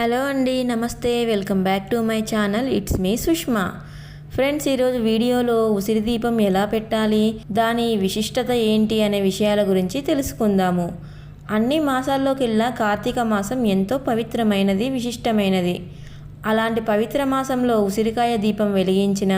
Hello అండి నమస్తే. Welcome back to my channel. It's me Sushma. Friends ఈరోజు వీడియోలో ఉసిరి దీపం ఎలా పెట్టాలి? దాని విశిష్టత ఏంటి అనే విషయాల గురించి తెలుసుకుందాము. అన్ని మాసాల్లోకెల్లా కార్తీక మాసం ఎంతో పవిత్రమైనది విశిష్టమైనది. అలాంటి పవిత్ర మాసంలో ఉసిరికాయ దీపం వెలిగించిన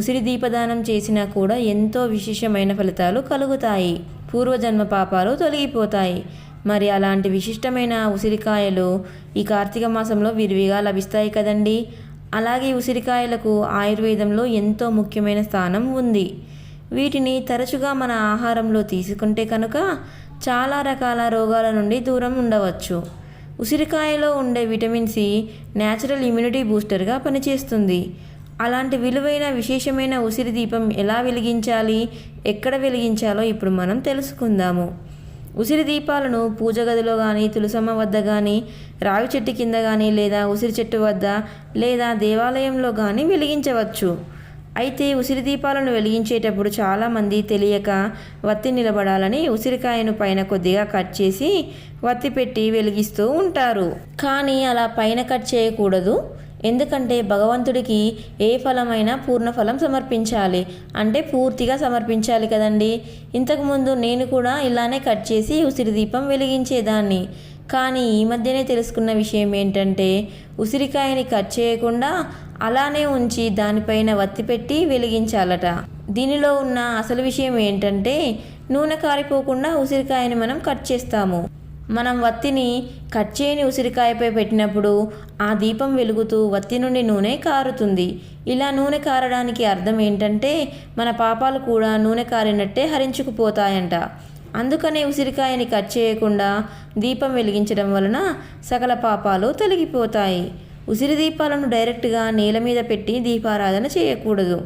ఉసిరి దీపదానం చేసినా కూడా ఎంతో విశేషమైన ఫలితాలు కలుగుతాయి. పూర్వజన్మ పాపాలు తొలగిపోతాయి. మరి అలాంటి విశిష్టమైన ఉసిరికాయలు ఈ కార్తీక మాసంలో విరివిగా లభిస్తాయి కదండి. అలాగే ఉసిరికాయలకు ఆయుర్వేదంలో ఎంతో ముఖ్యమైన స్థానం ఉంది. వీటిని తరచుగా మన ఆహారంలో తీసుకుంటే కనుక చాలా రకాల రోగాల నుండి దూరం ఉండవచ్చు. ఉసిరికాయలో ఉండే విటమిన్ సి న్యాచురల్ ఇమ్యూనిటీ బూస్టర్గా పనిచేస్తుంది. అలాంటి విలువైన విశేషమైన ఉసిరి దీపం ఎలా వెలిగించాలి ఎక్కడ వెలిగించాలో ఇప్పుడు మనం తెలుసుకుందాము. ఉసిరి దీపాలను పూజ గదిలో కానీ తులసమ్మ వద్ద కానీ రావి చెట్టు కింద కానీ లేదా ఉసిరి చెట్టు వద్ద లేదా దేవాలయంలో కానీ వెలిగించవచ్చు. అయితే ఉసిరి దీపాలను వెలిగించేటప్పుడు చాలామంది తెలియక వత్తి నిలబడాలని ఉసిరికాయను పైన కొద్దిగా కట్ చేసి వత్తి పెట్టి వెలిగిస్తూ ఉంటారు. కానీ అలా పైన కట్ చేయకూడదు. ఎందుకంటే భగవంతుడికి ఏ ఫలమైనా పూర్ణ ఫలం సమర్పించాలి. అంటే పూర్తిగా సమర్పించాలి కదండి. ఇంతకుముందు నేను కూడా ఇలానే కట్ చేసి ఉసిరి దీపం వెలిగించేదాన్ని. కానీ ఈ మధ్యనే తెలుసుకున్న విషయం ఏంటంటే ఉసిరికాయని కట్ చేయకుండా అలానే ఉంచి దానిపైన వత్తి పెట్టి వెలిగించాలట. దీనిలో ఉన్న అసలు విషయం ఏంటంటే నూనె కారిపోకుండా ఉసిరికాయని మనం కట్ చేస్తాము. మనం వత్తిని కట్ చేయని ఉసిరికాయపై పెట్టినప్పుడు ఆ దీపం వెలుగుతూ వత్తి నుండి నూనె కారుతుంది. ఇలా నూనె కారడానికి అర్థం ఏంటంటే మన పాపాలు కూడా నూనె కారినట్టే హరించుకుపోతాయంట. అందుకనే ఉసిరికాయని కట్ చేయకుండా దీపం వెలిగించడం వలన సకల పాపాలు తొలగిపోతాయి. ఉసిరి దీపాలను డైరెక్ట్గా నేల మీద పెట్టి దీపారాధన చేయకూడదు.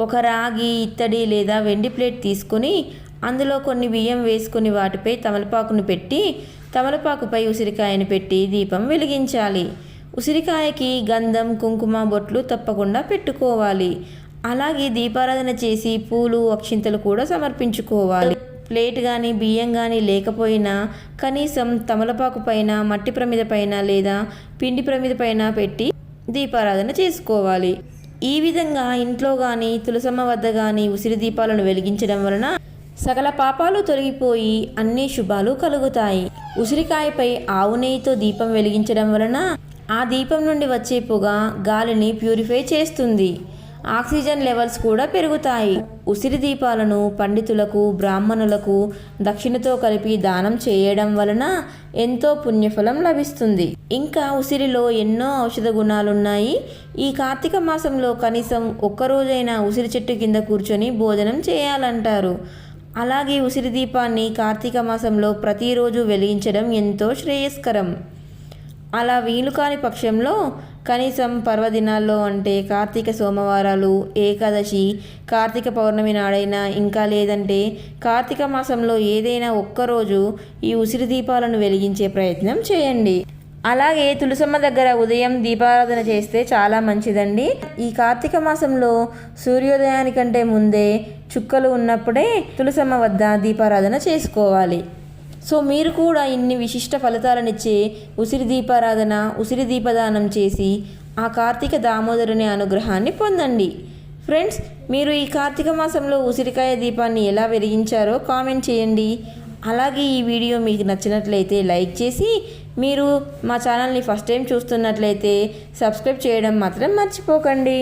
ఒక రాగి ఇత్తడి లేదా వెండి ప్లేట్ తీసుకొని అందులో కొన్ని బియ్యం వేసుకుని వాటిపై తమలపాకును పెట్టి తమలపాకుపై ఉసిరికాయను పెట్టి దీపం వెలిగించాలి. ఉసిరికాయకి గంధం కుంకుమ బొట్లు తప్పకుండా పెట్టుకోవాలి. అలాగే దీపారాధన చేసి పూలు అక్షింతలు కూడా సమర్పించుకోవాలి. ప్లేట్ కానీ బియ్యం కానీ లేకపోయినా కనీసం తమలపాకు పైన మట్టి ప్రమిద పైన లేదా పిండి ప్రమిద పైన పెట్టి దీపారాధన చేసుకోవాలి. ఈ విధంగా ఇంట్లో కానీ తులసమ్మ వద్ద కానీ ఉసిరి దీపాలను వెలిగించడం వలన సకల పాపాలు తొలగిపోయి అన్ని శుభాలు కలుగుతాయి. ఉసిరికాయపై ఆవు నెయ్యితో దీపం వెలిగించడం వలన ఆ దీపం నుండి వచ్చే పొగ గాలిని ప్యూరిఫై చేస్తుంది. ఆక్సిజన్ లెవెల్స్ కూడా పెరుగుతాయి. ఉసిరి దీపాలను పండితులకు బ్రాహ్మణులకు దక్షిణతో కలిపి దానం చేయడం వలన ఎంతో పుణ్యఫలం లభిస్తుంది. ఇంకా ఉసిరిలో ఎన్నో ఔషధ గుణాలున్నాయి. ఈ కార్తీక మాసంలో కనీసం ఒక్కరోజైనా ఉసిరి చెట్టు కింద కూర్చొని భోజనం చేయాలంటారు. అలాగే ఉసిరి దీపాన్ని కార్తీక మాసంలో ప్రతిరోజు వెలిగించడం ఎంతో శ్రేయస్కరం. అలా వీలు కాని పక్షంలో కనీసం పర్వదినాల్లో అంటే కార్తీక సోమవారాలు ఏకాదశి కార్తీక పౌర్ణమి నాడైనా ఇంకా లేదంటే కార్తీక మాసంలో ఏదైనా ఒక్కరోజు ఈ ఉసిరి దీపాలను వెలిగించే ప్రయత్నం చేయండి. అలాగే తులసమ్మ దగ్గర ఉదయం దీపారాధన చేస్తే చాలా మంచిదండి. ఈ కార్తీక మాసంలో సూర్యోదయానికంటే ముందే చుక్కలు ఉన్నప్పుడే తులసమ్మ వద్ద దీపారాధన చేసుకోవాలి. సో మీరు కూడా ఇన్ని విశిష్ట ఫలితాలనిచ్చే ఉసిరి దీపారాధన ఉసిరి దీపదానం చేసి ఆ కార్తీక దామోదరుని అనుగ్రహాన్ని పొందండి. ఫ్రెండ్స్ మీరు ఈ కార్తీక మాసంలో ఉసిరికాయ దీపాన్ని ఎలా వెలిగించారో కామెంట్ చేయండి. అలాగే ఈ వీడియో మీకు నచ్చినట్లయితే లైక్ చేసి మీరు మా ఛానల్ని ఫస్ట్ టైం చూస్తున్నట్లయితే సబ్స్క్రైబ్ చేయడం మాత్రం మర్చిపోకండి.